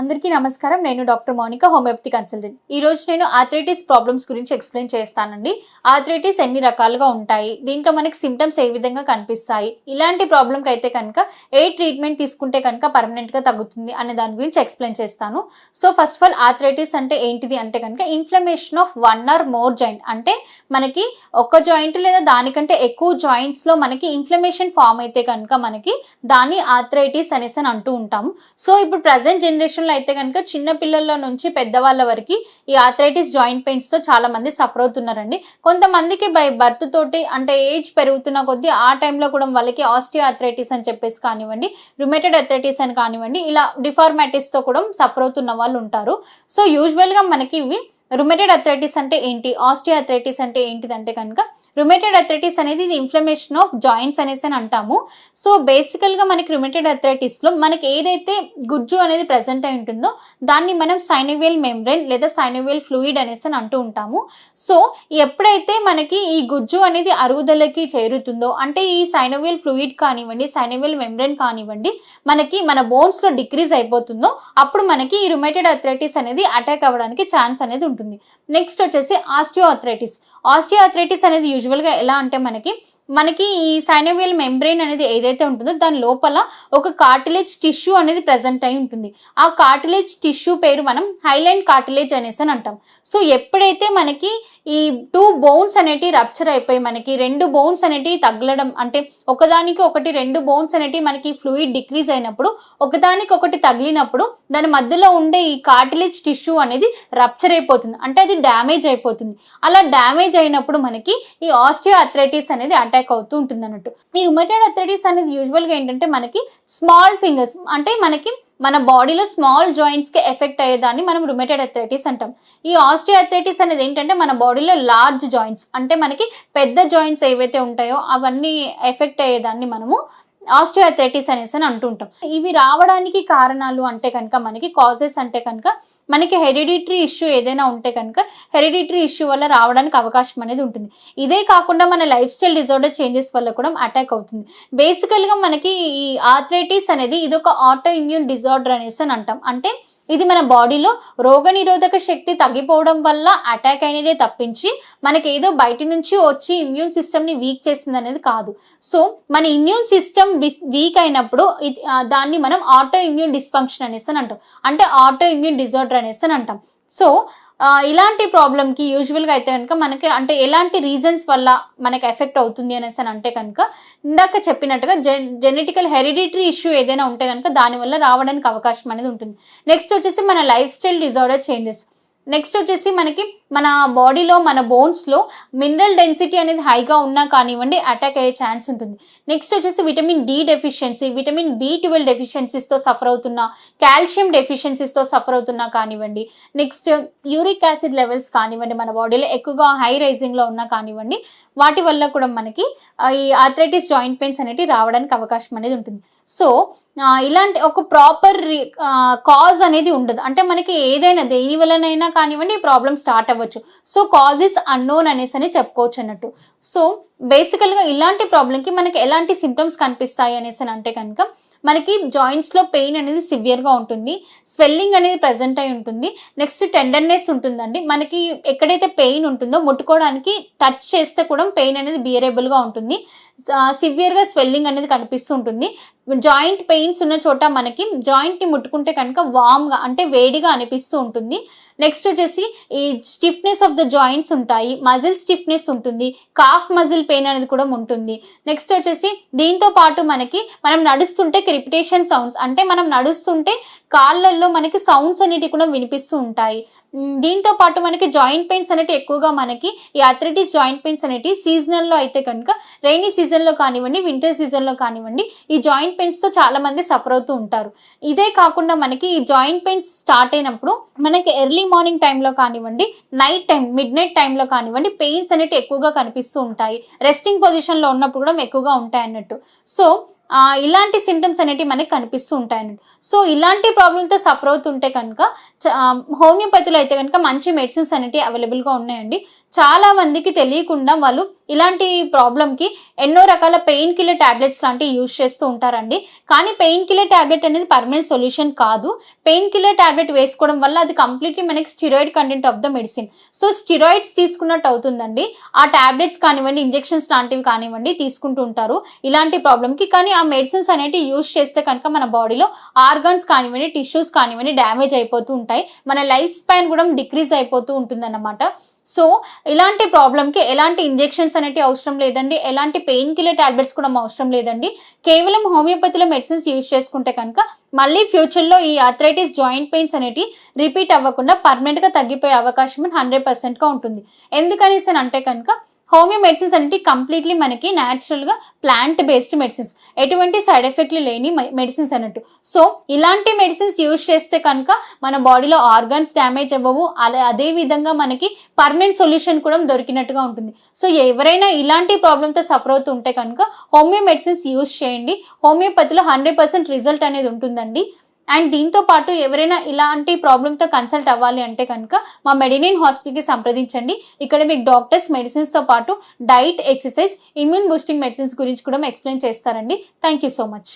అందరికీ నమస్కారం. నేను డాక్టర్ మౌనిక హోమియోపతి కన్సల్టెంట్. ఈ రోజు నేను ఆథరైటిస్ ప్రాబ్లమ్స్ గురించి ఎక్స్ప్లెయిన్ చేస్తానండి. ఆథరైటిస్ ఎన్ని రకాలుగా ఉంటాయి? దీంట్లో మనకి సిమ్టమ్స్ ఏ విధంగా కనిపిస్తాయి? ఇలాంటి ప్రాబ్లంకి అయితే కనుక ఏ ట్రీట్మెంట్ తీసుకుంటే కనుక పర్మనెంట్గా తగ్గుతుంది అనే దాని గురించి ఎక్స్ప్లెయిన్ చేస్తాను. So first of all arthritis అంటే ఏంటిది అంటే కనుక inflammation of one or more joint. అంటే మనకి ఒక జాయింట్ లేదా దానికంటే ఎక్కువ జాయింట్స్లో మనకి ఇన్ఫ్లమేషన్ ఫామ్ అయితే కనుక మనకి దాన్ని ఆథరైటిస్ అనేసి అని అంటూ ఉంటాము సో ఇప్పుడు ప్రజెంట్ జనరేషన్ విషయంలో అయితే కనుక చిన్న పిల్లల నుంచి పెద్దవాళ్ళ వరకు ఈ ఆథరైటిస్ జాయింట్ పెయిన్స్తో చాలామంది సఫర్ అవుతున్నారండి. కొంతమందికి బై బర్త్ తోటి అంటే ఏజ్ పెరుగుతున్న కొద్దీ ఆ టైంలో కూడా వాళ్ళకి ఆస్టియో ఆథరైటిస్ అని చెప్పేసి కానివ్వండి రుమేటెడ్ ఆథరైటిస్ అని కానివ్వండి ఇలా డిఫార్మాటిస్తో కూడా సఫర్ అవుతున్న వాళ్ళు ఉంటారు. సో యూజువల్గా మనకి ఇవి రుమేటెడ్ అథరైటిస్ అంటే ఏంటి? ఆస్టియో అథరైటిస్ అంటే ఏంటిది అంటే కనుక రుమేటెడ్ అథరైటిస్ అనేది ఇది ఇన్ఫ్లమేషన్ ఆఫ్ జాయింట్స్ అనేసి అని అంటాము. సో బేసికల్గా మనకి రుమేటెడ్ అథరైటిస్లో మనకి ఏదైతే గుజ్జు అనేది ప్రజెంట్ అయి ఉంటుందో దాన్ని మనం సైనోవియల్ మెంబ్రెన్ లేదా సైనోవియల్ ఫ్లూయిడ్ అనేసి అని అంటూ ఉంటాము. సో ఎప్పుడైతే మనకి ఈ గుజ్జు అనేది అరుగుదలకి చేరుతుందో అంటే ఈ సైనోవియల్ ఫ్లూయిడ్ కానివ్వండి సైనోవియల్ మెంబ్రెన్ కానివ్వండి మనకి మన బోన్స్లో డిక్రీజ్ అయిపోతుందో అప్పుడు మనకి ఈ రుమేటెడ్ అథరైటిస్ అనేది అటాక్ అవ్వడానికి ఛాన్స్ అనేది ఉంటుంది. నెక్స్ట్ వచ్చేసి ఆస్టియో అథరైటిస్ ఆస్టియో అథరైటిస్ అనేది యూజువల్గా ఎలా అంటే మనకి మనకి ఈ సైనోవియల్ మెంబ్రెయిన్ అనేది ఏదైతే ఉంటుందో దాని లోపల ఒక కార్టిలేజ్ టిష్యూ అనేది ప్రజెంట్ అయి ఉంటుంది. ఆ కార్టిలేజ్ టిష్యూ పేరు మనం హైలైన్ కార్టిలేజ్ అనేసి అని అంటాం. సో ఎప్పుడైతే మనకి ఈ టూ బోన్స్ అనేటివి రప్చర్ అయిపోయి మనకి రెండు బోన్స్ అనేటివి తగలడం అంటే ఒకదానికి ఒకటి రెండు బోన్స్ అనేటివి మనకి ఫ్లూయిడ్ డిక్రీజ్ అయినప్పుడు ఒకదానికి ఒకటి తగిలినప్పుడు దాని మధ్యలో ఉండే ఈ కార్టిలేజ్ టిష్యూ అనేది రప్చర్ అయిపోతుంది. అంటే అది డ్యామేజ్ అయిపోతుంది. అలా డ్యామేజ్ అయినప్పుడు మనకి ఈ ఆస్ట్రియో అథరైటిస్ అనేది అటాక్ అవుతూ ఉంటుంది అన్నట్టు ఈ రుమటైడ్ అథరైటిస్ అనేది యూజువల్గా ఏంటంటే మనకి స్మాల్ ఫింగర్స్ అంటే మనకి మన బాడీలో స్మాల్ జాయింట్స్కి ఎఫెక్ట్ అయ్యేదాన్ని మనం రుమేటెడ్ అథరైటిస్ అంటాం. ఈ ఆస్టియో అథరైటిస్ అనేది ఏంటంటే మన బాడీలో లార్జ్ జాయింట్స్ అంటే మనకి పెద్ద జాయింట్స్ ఏవైతే ఉంటాయో అవన్నీ ఎఫెక్ట్ అయ్యేదాన్ని మనము ఆస్టియో అనేసి అని అంటుంటాం. ఇవి రావడానికి కారణాలు అంటే కనుక మనకి కాజెస్ అంటే కనుక మనకి హెరిడిటరీ ఇష్యూ ఏదైనా ఉంటే కనుక హెరిడిటరీ ఇష్యూ వల్ల రావడానికి అవకాశం అనేది ఉంటుంది. ఇదే కాకుండా మన లైఫ్ స్టైల్ డిజార్డర్ చేంజెస్ వల్ల కూడా అటాక్ అవుతుంది. బేసికల్గా మనకి ఈ ఆథ్రైటిస్ అనేది ఇది ఒక ఆటో ఇమ్యూన్ డిజార్డర్ అనేసి అని అంటాం. అంటే ఇది మన బాడీలో రోగనిరోధక శక్తి తగ్గిపోవడం వల్ల అటాక్ అయినదే తప్పించి మనకి ఏదో బయట నుంచి వచ్చి ఇమ్యూన్ సిస్టమ్ని వీక్ చేస్తుంది అనేది కాదు. సో మన ఇమ్యూన్ సిస్టమ్ వీక్ అయినప్పుడు దాన్ని మనం ఆటో ఇమ్యూన్ డిస్ఫంక్షన్ అనేసి అని అంటాం. అంటే ఆటో ఇమ్యూన్ డిజార్డర్ అనేసి అని అంటాం. సో ఇలాంటి ప్రాబ్లమ్కి యూజువల్గా అయితే కనుక మనకి అంటే ఎలాంటి రీజన్స్ వల్ల మనకి ఎఫెక్ట్ అవుతుంది అనేసి అని అంటే కనుక ఇందాక చెప్పినట్టుగా జెన్ జెనెటికల్ హెరిడిటరీ ఇష్యూ ఏదైనా ఉంటే కనుక దానివల్ల రావడానికి అవకాశం అనేది ఉంటుంది. నెక్స్ట్ వచ్చేసి మన life style disorder changes next వచ్చేసి మనకి మన బాడీలో మన బోన్స్లో మినరల్ డెన్సిటీ అనేది హైగా ఉన్నా కానివ్వండి అటాక్ అయ్యే ఛాన్స్ ఉంటుంది. నెక్స్ట్ వచ్చేసి vitamin D deficiency vitamin B twelve డెఫిషియన్సీస్తో suffer అవుతున్నా కాల్షియం డెఫిషియన్సీస్తో సఫర్ అవుతున్నా కానివ్వండి నెక్స్ట్ యూరిక్ యాసిడ్ లెవెల్స్ కానివ్వండి మన బాడీలో ఎక్కువగా హై రైజింగ్లో ఉన్నా కానివ్వండి వాటి వల్ల కూడా మనకి ఈ ఆథరైటిస్ జాయింట్ పెయిన్స్ అనేవి రావడానికి అవకాశం అనేది ఉంటుంది. సో ఇలాంటి ఒక ప్రాపర్ కాజ్ అనేది ఉండదు. అంటే మనకి ఏదైనా దేని వలనైనా కానివ్వండి ఈ ప్రాబ్లమ్ స్టార్ట్ అవ్వచ్చు సో కాజ్ ఇస్ అన్నోన్ అనేసి అని చెప్పుకోవచ్చు అన్నట్టు సో బేసికల్గా ఇలాంటి ప్రాబ్లంకి మనకి ఎలాంటి సిమ్టమ్స్ కనిపిస్తాయి అనేసి అంటే కనుక మనకి జాయింట్స్లో పెయిన్ అనేది సివియర్గా ఉంటుంది స్వెల్లింగ్ అనేది ప్రజెంట్ అయి ఉంటుంది నెక్స్ట్ టెండర్నెస్ ఉంటుందండి. మనకి ఎక్కడైతే పెయిన్ ఉంటుందో ముట్టుకోవడానికి టచ్ చేస్తే కూడా పెయిన్ అనేది బియరబుల్గా ఉంటుంది. సివియర్గా స్వెల్లింగ్ అనేది కనిపిస్తూ ఉంటుంది. జాయింట్ పెయిన్స్ ఉన్న చోట మనకి జాయింట్ని ముట్టుకుంటే కనుక వామ్గా అంటే వేడిగా అనిపిస్తూ ఉంటుంది. నెక్స్ట్ వచ్చేసి ఈ స్టిఫ్నెస్ ఆఫ్ ద జాయింట్స్ ఉంటాయి మజిల్ స్టిఫ్నెస్ ఉంటుంది కాఫ్ మజిల్ పెయిన్ అనేది కూడా ఉంటుంది. నెక్స్ట్ వచ్చేసి దీంతో పాటు మనకి మనం నడుస్తుంటే క్రిపిటేషన్ సౌండ్స్ అంటే మనం నడుస్తుంటే కాళ్ళల్లో మనకి సౌండ్స్ అనేటివి కూడా వినిపిస్తూ ఉంటాయి. దీంతో పాటు మనకి జాయింట్ పెయిన్స్ అనేవి ఎక్కువగా మనకి ఈ అథ్రైటిస్ జాయింట్ పెయిన్స్ అనేటివి సీజనల్లో అయితే కనుక రైనీ సీజన్లో కానివ్వండి వింటర్ సీజన్లో కానివ్వండి ఈ జాయింట్ పెయిన్స్తో చాలా మంది సఫర్ అవుతూ ఉంటారు. ఇదే కాకుండా మనకి ఈ జాయింట్ పెయిన్స్ స్టార్ట్ అయినప్పుడు మనకి ఎర్లీ మార్నింగ్ టైంలో కానివ్వండి నైట్ టైం మిడ్ నైట్ టైంలో కానివ్వండి పెయిన్స్ అనేవి ఎక్కువగా కనిపిస్తూ ఉంటాయి. రెస్టింగ్ పొజిషన్లో ఉన్నప్పుడు కూడా ఎక్కువగా ఉంటాయి అన్నట్టు సో ఇలాంటి సిమ్టమ్స్ అనేటివి మనకి కనిపిస్తూ ఉంటాయండి. సో ఇలాంటి ప్రాబ్లంతో సఫర్ అవుతుంటే కనుక హోమియోపతిలో అయితే కనుక మంచి మెడిసిన్స్ అనేటివి అవైలబుల్గా ఉన్నాయండి. చాలా మందికి తెలియకుండా వాళ్ళు ఇలాంటి ప్రాబ్లంకి ఎన్నో రకాల పెయిన్ కిల్లర్ టాబ్లెట్స్ లాంటివి యూజ్ చేస్తూ ఉంటారండి. కానీ పెయిన్ కిల్లర్ టాబ్లెట్ అనేది పర్మనెంట్ సొల్యూషన్ కాదు. పెయిన్ కిల్లర్ టాబ్లెట్ వేసుకోవడం వల్ల అది కంప్లీట్లీ మనకి steroid content of the medicine so steroids తీసుకున్నట్టు అవుతుందండి. ఆ ట్యాబ్లెట్స్ కానివ్వండి ఇంజెక్షన్స్ లాంటివి కానివ్వండి తీసుకుంటూ ఉంటారు. ఇలాంటి ప్రాబ్లంకి కానీ ఆ మెడిసిన్స్ అనేటివి యూజ్ చేస్తే కనుక మన బాడీలో ఆర్గన్స్ కానివ్వండి టిష్యూస్ కానివ్వండి డ్యామేజ్ అయిపోతూ ఉంటాయి. మన లైఫ్ స్పాన్ కూడా డిక్రీజ్ అయిపోతూ ఉంటుందన్నమాట. సో ఇలాంటి ప్రాబ్లంకి ఎలాంటి ఇంజెక్షన్స్ అనేటివి అవసరం లేదండి. ఎలాంటి పెయిన్ కిల్లర్ టాబ్లెట్స్ కూడా అవసరం లేదండి. కేవలం హోమియోపతిలో మెడిసిన్స్ యూజ్ చేసుకుంటే కనుక మళ్ళీ ఫ్యూచర్లో ఈ ఆథరైటిస్ జాయింట్ పెయిన్స్ అనేటివి రిపీట్ అవ్వకుండా పర్మనెంట్గా తగ్గిపోయే అవకాశం హండ్రెడ్ పర్సెంట్గా ఉంటుంది. ఎందుకనేసి అంటే కనుక హోమియో మెడిసిన్స్ అంటే కంప్లీట్లీ మనకి న్యాచురల్గా ప్లాంట్ బేస్డ్ మెడిసిన్స్ ఎటువంటి సైడ్ ఎఫెక్ట్లు లేని మెడిసిన్స్ అన్నట్టు. సో ఇలాంటి మెడిసిన్స్ యూజ్ చేస్తే కనుక మన బాడీలో ఆర్గాన్స్ డ్యామేజ్ అవ్వవు. అలా అదే విధంగా మనకి పర్మనెంట్ సొల్యూషన్ కూడా దొరికినట్టుగా ఉంటుంది. సో ఎవరైనా ఇలాంటి ప్రాబ్లంతో సఫర్ అవుతూ ఉంటే కనుక హోమియో మెడిసిన్స్ యూజ్ చేయండి. హోమియోపతిలో హండ్రెడ్ పర్సెంట్ రిజల్ట్ అనేది ఉంటుందండి. అండ్ దీంతో పాటు ఎవరైనా ఇలాంటి ప్రాబ్లంతో కన్సల్ట్ అవ్వాలి అంటే కనుక మా మెడినిన్ హాస్పిటల్కి సంప్రదించండి. ఇక్కడ మీకు డాక్టర్స్ మెడిసిన్స్తో పాటు diet exercise immune boosting medicines గురించి కూడా ఎక్స్ప్లెయిన్ చేస్తారండి. Thank you so much